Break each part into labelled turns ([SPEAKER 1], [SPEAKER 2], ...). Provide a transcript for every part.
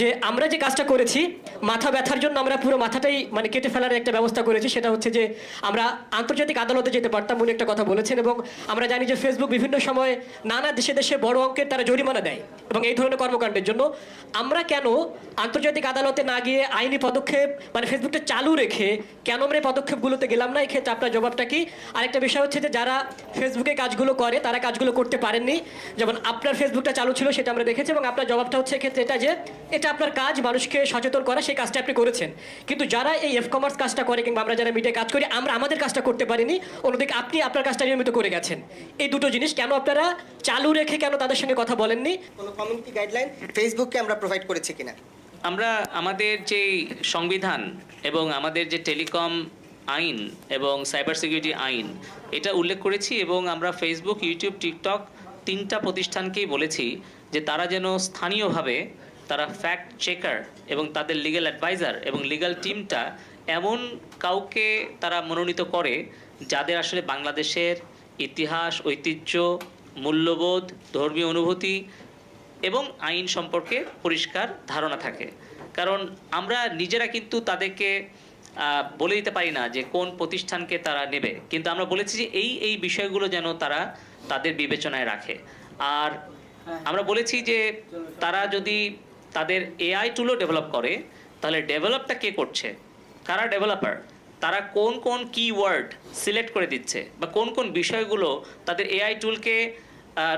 [SPEAKER 1] যে আমরা যে কাজটা করেছি, মাথা ব্যথার জন্য আমরা পুরো মাথাটাই মানে কেটে ফেলার একটা ব্যবস্থা করেছি। সেটা হচ্ছে যে আমরা আন্তর্জাতিক আদালতে যেতে পারতাম উনি একটা কথা বলেছেন এবং আমরা জানি যে ফেসবুক বিভিন্ন সময় নানা দেশে দেশে বড় অঙ্কের তারা জরিমানা দেয় এবং এই ধরনের কর্মকাণ্ডের জন্য আমরা কেন আন্তর্জাতিক আদালতে না গিয়ে আইনি পদক্ষেপ মানে ফেসবুকটা চালু রেখে কেন আমরা এই পদক্ষেপগুলোতে গেলাম না? এক্ষেত্রে আপনার জবাবটা কি? আরেকটা বিষয় হচ্ছে যে যারা ফেসবুকে কাজগুলো করে, তারা কাজগুলো করতে পারেননি। যেমন আপনার ফেসবুকটা চালু ছিল, সেটা আমরা দেখেছি এবং আপনার জবাবটা হচ্ছে এক্ষেত্রে এটা যে এটা আপনার কাজ মানুষকে সচেতন করা সেই কাজটা আপনি করেছেন। কিন্তু যারা এই এফ কমার্স কাজটা করে কিংবা আমরা যারা মিডিয়ায় কাজ করি আমরা আমাদের কাজটা করতে পারিনি অন্যদিকে আপনি আপনার কাজটা নিয়মিত করে গেছেন। এই দুটো জিনিস কেন আপনারা চালু রেখে কেন তাদের সঙ্গে কথা বলেননি?
[SPEAKER 2] কোনো কমিউনিটি গাইডলাইন ফেসবুককে আমরা প্রোভাইড করেছি কিনা?
[SPEAKER 3] আমরা আমাদের যে সংবিধান এবং আমাদের যে টেলিকম আইন এবং সাইবার সিকিউরিটি আইন এটা উল্লেখ করেছি এবং আমরা ফেসবুক ইউটিউব টিকটক তিনটা প্রতিষ্ঠানকেই বলেছি যে তারা যেন স্থানীয়ভাবে তারা ফ্যাক্ট চেকার এবং তাদের লিগ্যাল অ্যাডভাইজার এবং লিগ্যাল টিমটা এমন কাউকে তারা মনোনীত করে যাদের আসলে বাংলাদেশের ইতিহাস ঐতিহ্য মূল্যবোধ ধর্মীয় অনুভূতি এবং আইন সম্পর্কে পরিষ্কার ধারণা থাকে। কারণ আমরা নিজেরা কিন্তু তাদেরকে বলে দিতে পারি না যে কোন প্রতিষ্ঠানকে তারা নেবে। কিন্তু আমরা বলেছি যে এই এই বিষয়গুলো যেন তারা তাদের বিবেচনায় রাখে। আর আমরা বলেছি যে তারা যদি তাদের এআই টুলও ডেভেলপ করে তাহলে ডেভেলপটা কে করছে? কারা ডেভেলপার তারা কোন কোন কিওয়ার্ড সিলেক্ট করে দিচ্ছে বা কোন কোন বিষয়গুলো তাদের এআই টুলকে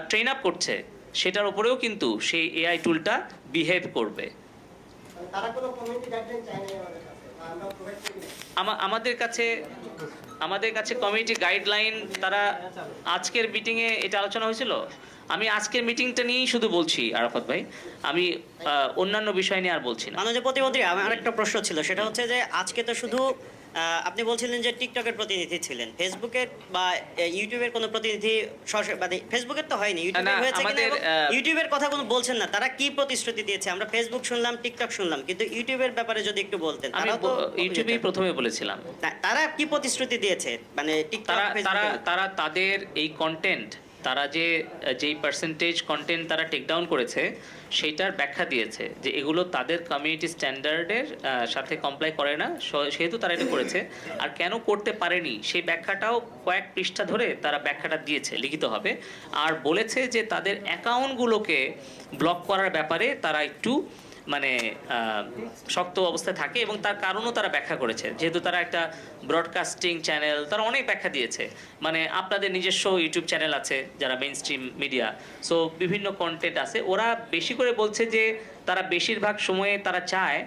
[SPEAKER 3] ট্রেন আপ করছে সেটার উপরেও কিন্তু সেই এআই টুলটা বিহেভ করবে।
[SPEAKER 2] আমাদের কাছে
[SPEAKER 3] আমাদের কাছে কমিটি গাইডলাইন তারা আজকের মিটিংয়ে এটা আলোচনা হয়েছিল। আমি আজকের মিটিংটা নিয়েই শুধু বলছি, আরাফত ভাই। আমি অন্যান্য বিষয় নিয়ে আর বলছি না।
[SPEAKER 4] মাননীয় প্রতিমন্ত্রী, আমার একটা প্রশ্ন ছিল, সেটা হচ্ছে যে আজকে তো শুধু আপনি বলছিলেন যে টিকটকের প্রতিনিধি ছিলেন। ফেসবুকের বা ইউটিউবের কোনো প্রতিনিধি মানে ফেসবুকের তো হয়নি ইউটিউবের হয়েছে ইউটিউবের কথা কোনো বলছেন না তারা কি প্রতিশ্রুতি দিয়েছে? আমরা ফেসবুক শুনলাম টিকটক শুনলাম কিন্তু ইউটিউবের ব্যাপারে যদি একটু বলতেন
[SPEAKER 3] আমি ইউটিউবেই প্রথমে বলেছিলাম।
[SPEAKER 4] তারা কি প্রতিশ্রুতি দিয়েছে? মানে টিকটক
[SPEAKER 3] তারা তারা তাদের এই কন্টেন্ট তারা যে, যেই পার্সেন্টেজ কন্টেন্ট তারা টেক ডাউন করেছে সেইটার ব্যাখ্যা দিয়েছে যে এগুলো তাদের কমিউনিটি স্ট্যান্ডার্ডের সাথে কমপ্লাই করে না। সেহেতু তারা এটা করেছে। আর কেন করতে পারেনি? সেই ব্যাখ্যাটাও কয়েক পৃষ্ঠা ধরে তারা ব্যাখ্যাটা দিয়েছে লিখিতভাবে আর বলেছে যে তাদের অ্যাকাউন্টগুলোকে ব্লক করার ব্যাপারে তারা একটু মানে শক্ত অবস্থায় থাকে এবং তার কারণও তারা ব্যাখ্যা করেছে। যেহেতু তারা একটা ব্রডকাস্টিং চ্যানেল তারা অনেক ব্যাখ্যা দিয়েছে। মানে আপনাদের নিজস্ব ইউটিউব চ্যানেল আছে, যারা মেইন স্ট্রিম মিডিয়া সো বিভিন্ন কন্টেন্ট আছে। ওরা বেশি করে বলছে যে, তারা বেশিরভাগ সময়ে তারা চায়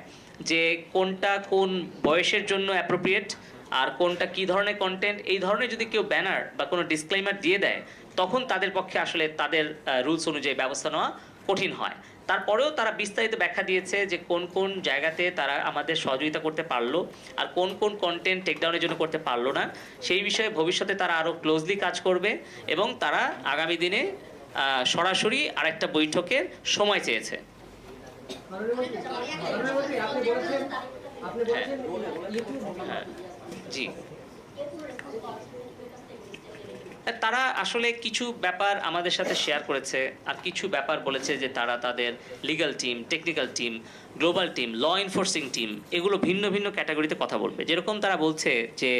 [SPEAKER 3] যে, কোনটা কোন বয়সের জন্য অ্যাপ্রোপ্রিয়েট আর কোনটা কি ধরনের কন্টেন্ট এই ধরনের যদি কেউ ব্যানার বা কোনো ডিসক্লেমার দিয়ে দেয়, তখন তাদের পক্ষে আসলে তাদের রুলস অনুযায়ী ব্যবস্থা নেওয়া কঠিন হয়। তারপরেও তারা বিস্তারিত ব্যাখ্যা দিয়েছে যে কোন কোন জায়গাতে তারা আমাদের সহযোগিতা করতে পারল আর কোন কোন কন্টেন্ট টেকডাউনের জন্য করতে পারল না। সেই বিষয়ে ভবিষ্যতে তারা আরও ক্লোজলি কাজ করবে এবং তারা আগামী দিনে সরাসরি আরেকটা বৈঠকের সময় চেয়েছে। হ্যাঁ। জি। তারা আসলে কিছু ব্যাপার আমাদের সাথে শেয়ার করেছে আর কিছু ব্যাপার বলেছে যে তারা তাদের legal team technical team global team law enforcing team এগুলো ভিন্ন ভিন্ন ক্যাটাগরিতে কথা বলবে। যেরকম তারা বলছে যে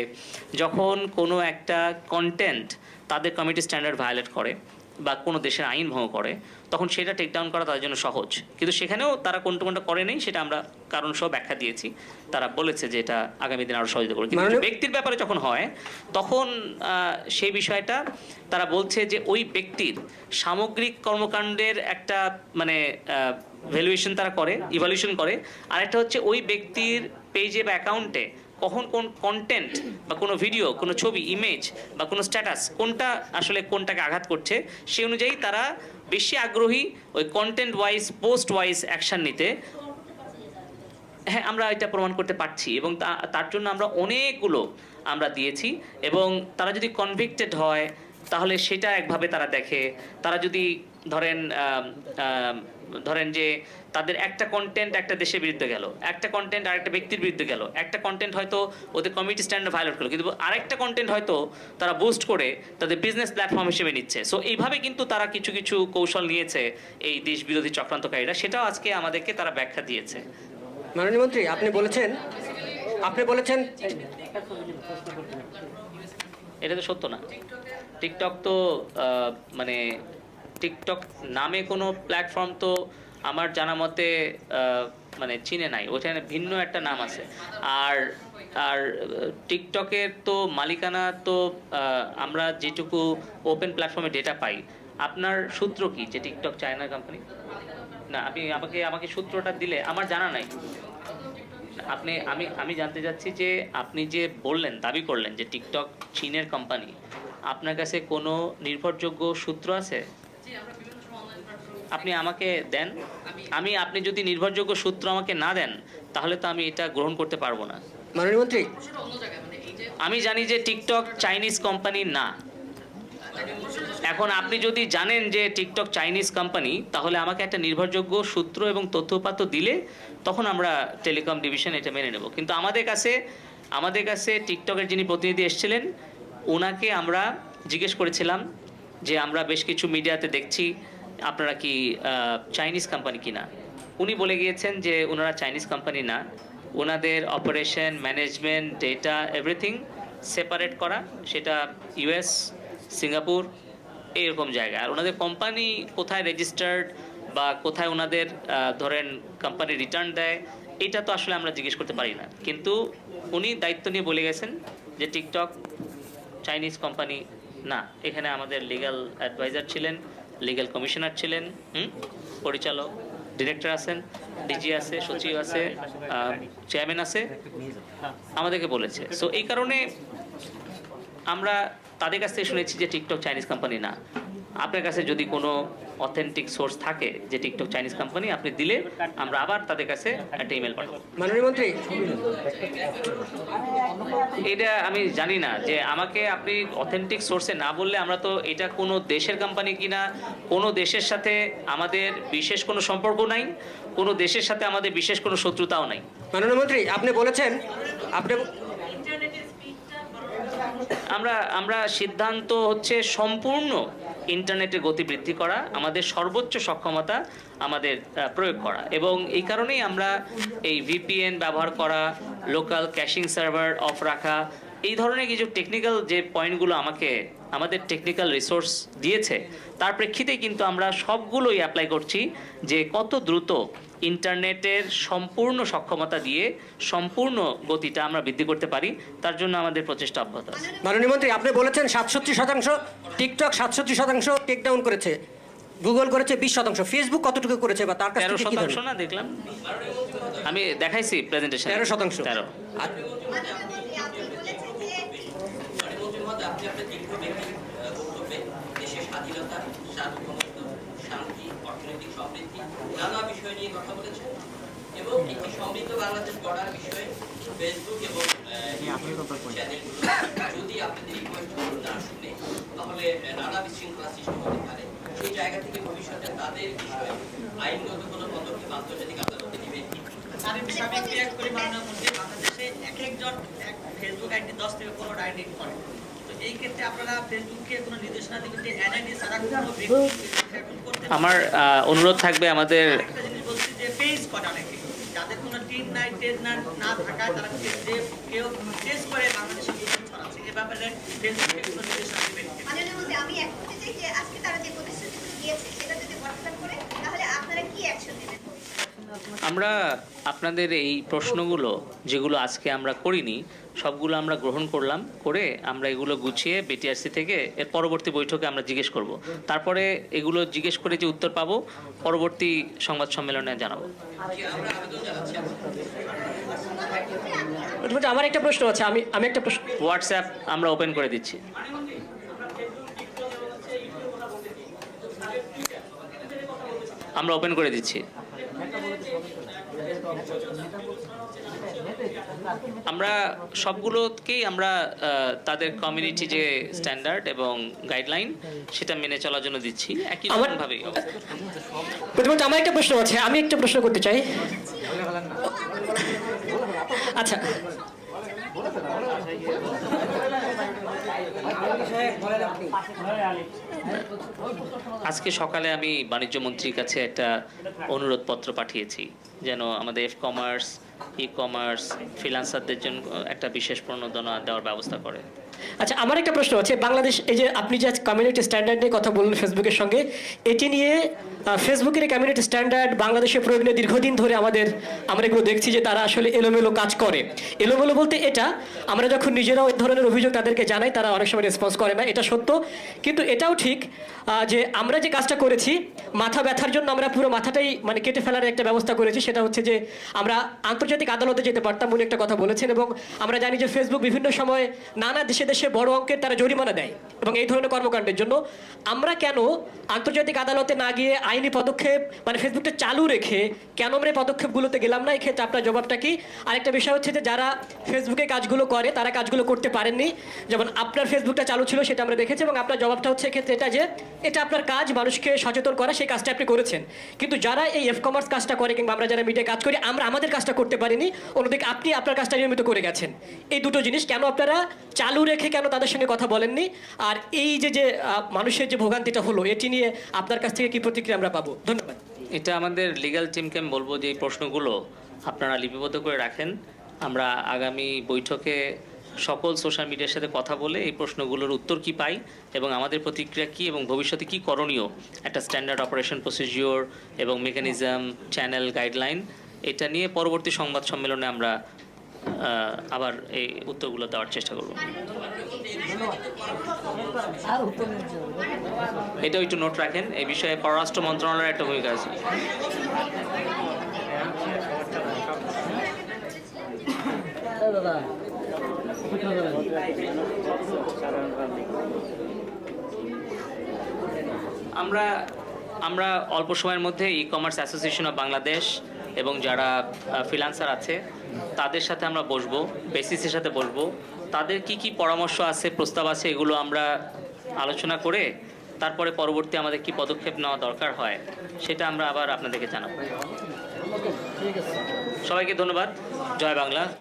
[SPEAKER 3] যখন কোনো একটা কন্টেন্ট তাদের কমিটি স্ট্যান্ডার্ড ভায়োলেট করে বা কোনো দেশের আইন ভঙ্গ করে তখন সেটা টেক ডাউন করা তাদের জন্য সহজ। কিন্তু সেখানেও তারা কোনটা কোনটা করে নেই সেটা আমরা কারণ সহ ব্যাখ্যা দিয়েছি। তারা বলেছে যে এটা আগামী দিনে আরও সহযোগিতা করবে। কিন্তু ব্যক্তির ব্যাপারে যখন হয় তখন সেই বিষয়টা তারা বলছে যে ওই ব্যক্তির সামগ্রিক কর্মকাণ্ডের একটা মানে ভ্যালুয়েশন তারা করে ইভালুয়েশন করে। আর একটা হচ্ছে ওই ব্যক্তির পেজে বা অ্যাকাউন্টে কখন কোন কন্টেন্ট বা কোনো ভিডিও কোনো ছবি ইমেজ বা কোনো স্ট্যাটাস কোনটা আসলে কোনটাকে আঘাত করছে, সেই অনুযায়ী তারা বেশি আগ্রহী ওই content wise post wise action নিতে হ্যাঁ আমরা এটা প্রমাণ করতে পারছি এবং তার জন্য আমরা অনেকগুলো আমরা দিয়েছি এবং তারা যদি কনভিক্টেড হয়, তাহলে সেটা একভাবে তারা দেখে। তারা যদি ধরেন ধরেন যে তাদের একটা কন্টেন্ট একটা দেশের বিরুদ্ধে গেল একটা কন্টেন্ট আরেকটা ব্যক্তির বিরুদ্ধে গেল একটা কন্টেন্ট হয়তো ওদের কমিউনিটি স্ট্যান্ডার্ড ভায়োলেট করল কিন্তু আরেকটা কন্টেন্ট হয়তো তারা বুস্ট করে তাদের বিজনেস প্ল্যাটফর্ম হিসেবে নিচ্ছে। সো এইভাবে কিন্তু তারা কিছু কিছু কৌশল নিয়েছে এই দেশ বিরোধী চক্রান্তকারীরা সেটাও আজকে আমাদেরকে তারা ব্যাখ্যা দিয়েছে।
[SPEAKER 1] মাননীয় মন্ত্রী আপনি বলেছেন আপনি বলেছেন
[SPEAKER 3] এটা তো সত্য না। টিকটক তো মানে টিকটক নামে কোনো প্ল্যাটফর্ম তো আমার জানা মতে মানে চিনে নাই। ওখানে ভিন্ন একটা নাম আছে। আর আর টিকটকের তো মালিকানা তো আমরা যেটুকু ওপেন প্ল্যাটফর্মে ডেটা পাই, আপনার সূত্র কি যে টিকটক চায়না কোম্পানি না, আপনি আমাকে আমাকে সূত্রটা দিলে, আমার জানা নাই। আপনি, আমি আমি জানতে চাচ্ছি যে আপনি যে বললেন, দাবি করলেন যে টিকটক চীনের কোম্পানি আপনার কাছে কোনো নির্ভরযোগ্য সূত্র আছে? আপনি আমাকে দেন। আমি আপনি যদি নির্ভরযোগ্য সূত্র আমাকে না দেন তাহলে তো আমি এটা গ্রহণ করতে পারব না।
[SPEAKER 1] মাননীয় মন্ত্রী।
[SPEAKER 3] আমি জানি যে টিকটক চাইনিজ কোম্পানি না। এখন আপনি যদি জানেন যে টিকটক চাইনিজ কোম্পানি তাহলে আমাকে একটা নির্ভরযোগ্য সূত্র এবং তথ্যপাত্র দিলে তখন আমরা টেলিকম ডিভিশন এটা মেনে নেব। কিন্তু আমাদের কাছে আমাদের কাছে টিকটকের যিনি প্রতিনিধি এসেছিলেন ওনাকে আমরা জিজ্ঞেস করেছিলাম যে আমরা বেশ কিছু মিডিয়াতে দেখছি আপনারা কি চাইনিজ কোম্পানি কিনা? উনি বলে গিয়েছেন যে ওনারা চাইনিজ কোম্পানি না। ওনাদের operation management data everything separate করা। সেটা ইউএস সিঙ্গাপুর এইরকম জায়গা। আর ওনাদের কোম্পানি কোথায় রেজিস্টার্ড বা কোথায় ওনাদের ধরেন কোম্পানি রিটার্ন দেয়, এটা তো আসলে আমরা জিজ্ঞেস করতে পারি না। কিন্তু উনি দায়িত্ব নিয়ে বলে গেছেন যে টিকটক চাইনিজ কোম্পানি না। এখানে আমাদের লিগ্যাল অ্যাডভাইজার ছিলেন। লিগ্যাল কমিশনার ছিলেন পরিচালক ডিরেক্টর আছেন ডিজি আছে, সচিব আছে চেয়ারম্যান আছে, আমাদেরকে বলেছে। সো এই কারণে আমরা তাদের কাছ থেকে শুনেছি যে টিকটক চাইনিজ কোম্পানি না। আপনার কাছে যদি কোনো অথেন্টিক সোর্স থাকে যে টিকটক চাইনিজ কোম্পানি আপনি দিলে আমরা আবার তাদের কাছে একটা ইমেল পাঠাবো।
[SPEAKER 1] মাননীয় মন্ত্রী।
[SPEAKER 3] এটা আমি জানি না যে আমাকে আপনি অথেন্টিক সোর্সে না বললে আমরা তো এটা কোনো দেশের কোম্পানি কিনা কোনো দেশের সাথে আমাদের বিশেষ কোনো সম্পর্ক নাই কোনো দেশের সাথে আমাদের বিশেষ কোনো শত্রুতাও নাই।
[SPEAKER 1] মাননীয় মন্ত্রী আপনি বলেছেন আপনি
[SPEAKER 3] আমরা আমরা সিদ্ধান্ত হচ্ছে সম্পূর্ণ ইন্টারনেটের গতি বৃদ্ধি করা, আমাদের সর্বোচ্চ সক্ষমতা আমাদের প্রয়োগ করা। এবং এই কারণেই আমরা এই ভিপিএন ব্যবহার করা লোকাল ক্যাশিং সার্ভার অফ রাখা, এই ধরনের কিছু টেকনিক্যাল যে পয়েন্টগুলো আমাকে আমাদের টেকনিক্যাল রিসোর্স দিয়েছে তার প্রেক্ষিতেই কিন্তু আমরা সবগুলোই অ্যাপ্লাই করছি যে কত দ্রুত ইন্টারনেটের সম্পূর্ণ সক্ষমতা দিয়ে সম্পূর্ণ গতিটা আমরা বৃদ্ধি করতে পারি তার জন্য আমাদের প্রচেষ্টা অব্যাহত আছে।
[SPEAKER 1] মাননীয় মন্ত্রী আপনি বলেছেন সাতষট্টি শতাংশ টিকটক সাতষট্টি শতাংশ টেক ডাউন করেছে গুগল করেছে বিশ শতাংশ ফেসবুক কতটুকু করেছে বা তার
[SPEAKER 3] তেরো শতাংশ না দেখলাম? আমি দেখাইছি প্রেজেন্টেশন
[SPEAKER 1] তেরো শতাংশ।
[SPEAKER 3] তেরো।
[SPEAKER 1] আর-
[SPEAKER 5] আপনি আপনার দীর্ঘ ব্যক্তি বক্তব্যে দেশের স্বাধীনতা সার্বভৌমত্ব শান্তি অর্থনৈতিক সমৃদ্ধি নানা বিষয় নিয়ে কথা বলেছেন এবং একটি সমৃদ্ধ বাংলাদেশ গড়ার বিষয়ে ফেসবুক এবং যদি আপনাদের বৈঠকগুলো না শুনে তাহলে নানা বিশৃঙ্খলা সৃষ্টি হতে পারে সেই জায়গা থেকে ভবিষ্যতে তাদের বিষয়ে আইনগত কোনো পদক্ষেপ আন্তর্জাতিক আদালতে
[SPEAKER 6] করি বাংলাদেশে এক একজন ফেসবুক আইডি দশ থেকে পনেরো আইডি করে এই ক্ষেত্রে আপনারা ফেসবুককে কোনো নির্দেশনা দিবেন যে এনআইডি ছাড়া কোনো ব্যক্তি করতে
[SPEAKER 3] আমার আহ, অনুরোধ থাকবে আমাদের
[SPEAKER 6] একটা জিনিস বলছি যে পেজ কটা অনেকে যাদের কোনো টিম নাই টেজ না না থাকায় তারা যে কেউ টেস্ট করে বাংলাদেশে ভিডিও ছড়াচ্ছে এ ব্যাপারে ফেসবুককে কোনো নির্দেশনা দিবেন কিনা?
[SPEAKER 7] মাননীয় আমি এক করতে চাই যে আজকে তারা যে প্রতিশ্রুতিগুলো দিয়েছে সেটা যদি বাস্তব করে তাহলে আপনারা কি অ্যাকশন নেবেন
[SPEAKER 3] আমরা আপনাদের এই প্রশ্নগুলো যেগুলো আজকে আমরা করিনি সবগুলো আমরা গ্রহণ করলাম করে আমরা এগুলো গুছিয়ে বিটিআরসি থেকে এর পরবর্তী বৈঠকে আমরা জিজ্ঞেস করব। তারপরে এগুলো জিজ্ঞেস করে যে উত্তর পাবো পরবর্তী সংবাদ সম্মেলনে জানাব।
[SPEAKER 1] আমার একটা প্রশ্ন আছে আমি আমি একটা প্রশ্ন
[SPEAKER 3] হোয়াটসঅ্যাপ আমরা ওপেন করে দিচ্ছি। আমরা ওপেন করে দিচ্ছি। আমরা সবগুলোকেই আমরা তাদের কমিউনিটি যে স্ট্যান্ডার্ড এবং গাইডলাইন সেটা মেনে চলার জন্য দিচ্ছি। একই ভাবে
[SPEAKER 1] প্রথমত আমার একটা প্রশ্ন আছে আমি একটা প্রশ্ন করতে চাই। আচ্ছা
[SPEAKER 3] আজকে সকালে আমি বাণিজ্য মন্ত্রীর কাছে একটা অনুরোধ পত্র পাঠিয়েছি, যেন আমাদের এফ কমার্স ই কমার্স ফ্রিলান্সারদের জন্য একটা বিশেষ প্রণোদনা দেওয়ার ব্যবস্থা করে।
[SPEAKER 1] আচ্ছা আমার একটা প্রশ্ন আছে, বাংলাদেশ, এই যে আপনি যে কমিউনিটি স্ট্যান্ডার্ড নিয়ে কথা বললেন ফেসবুকের সঙ্গে, এটি নিয়ে ফেসবুকের কমিউনিটি স্ট্যান্ডার্ড বাংলাদেশে প্রয়োগ নিয়ে দীর্ঘদিন ধরে আমাদের, আমরা এগুলো দেখছি যে তারা আসলে এলোমেলো কাজ করে। এলোমেলো বলতে এটা, আমরা যখন নিজেরাও এই ধরনের অভিযোগ তাদেরকে জানাই, তারা অনেক সময় রেসপন্স করে না, এটা সত্য। কিন্তু এটাও ঠিক যে আমরা যে কাজটা করেছি, মাথা ব্যথার জন্য আমরা পুরো মাথাটাই মানে কেটে ফেলার একটা ব্যবস্থা করেছি, সেটা হচ্ছে যে আমরা আন্তর্জাতিক আদালতে যেতে পারতাম উনি একটা কথা বলেছেন এবং আমরা জানি যে ফেসবুক বিভিন্ন সময় নানা দেশে দেশে বড় অঙ্কের তারা জরিমানা দেয় এবং এই ধরনের কর্মকাণ্ডের জন্য। আমরা কেন আন্তর্জাতিক আদালতে না গিয়ে আইনি পদক্ষেপ মানে ফেসবুকটা চালু রেখে কেন আমরা এই পদক্ষেপগুলোতে গেলাম না? এক্ষেত্রে আপনার জবাবটা কি? আরেকটা বিষয় হচ্ছে যে যারা ফেসবুকে কাজগুলো করে, তারা কাজগুলো করতে পারেননি। যেমন আপনার ফেসবুকটা চালু ছিল, সেটা আমরা দেখেছি এবং আপনার জবাবটা হচ্ছে এক্ষেত্রে এটা যে, এটা আপনার কাজ, মানুষকে সচেতন করা, সেই কাজটা আপনি করেছেন। কিন্তু যারা এই এফ কমার্স কাজটা করে কিংবা আমরা যারা মিডিয়া কাজ করি, আমরা আমাদের কাজটা করতে পারিনি। অন্যদিকে আপনি আপনার কাজটা নিয়মিত করে গেছেন। এই দুটো জিনিস কেন আপনারা চালু রেখে কেন তাদের সঙ্গে কথা বলেননি? আর এই যে যে মানুষের যে ভোগান্তিটা হলো, এটি নিয়ে আপনার কাছ থেকে কি প্রতিক্রিয়া আমরা পাবো। ধন্যবাদ।
[SPEAKER 3] এটা আমাদের লিগাল টিমকে আমি বলব যে এই প্রশ্নগুলো আপনারা লিপিবদ্ধ করে রাখেন। আমরা আগামী বৈঠকে সকল সোশ্যাল মিডিয়ার সাথে কথা বলে এই প্রশ্নগুলোর উত্তর কি পাই এবং আমাদের প্রতিক্রিয়া কি এবং ভবিষ্যতে কি করণীয় একটা স্ট্যান্ডার্ড অপারেশন প্রসিজিওর এবং মেকানিজম চ্যানেল গাইডলাইন এটা নিয়ে পরবর্তী সংবাদ সম্মেলনে আমরা আবার এই উত্তরগুলো দেওয়ার চেষ্টা করব। এটাও একটু নোট রাখেন, এই বিষয়ে পররাষ্ট্র মন্ত্রণালয়ের একটা ভূমিকা আছে। আমরা আমরা অল্প সময়ের মধ্যে E commerce association of Bangladesh এবং যারা ফ্রিলান্সার আছে তাদের সাথে আমরা বসবো বেসিসের সাথে বসবো। তাদের কি কি পরামর্শ আছে, প্রস্তাব আছে, এগুলো আমরা আলোচনা করে তারপরে পরবর্তী আমাদের কি পদক্ষেপ নেওয়া দরকার হয়, সেটা আমরা আবার আপনাদেরকে জানাব। সবাইকে ধন্যবাদ। জয় বাংলা।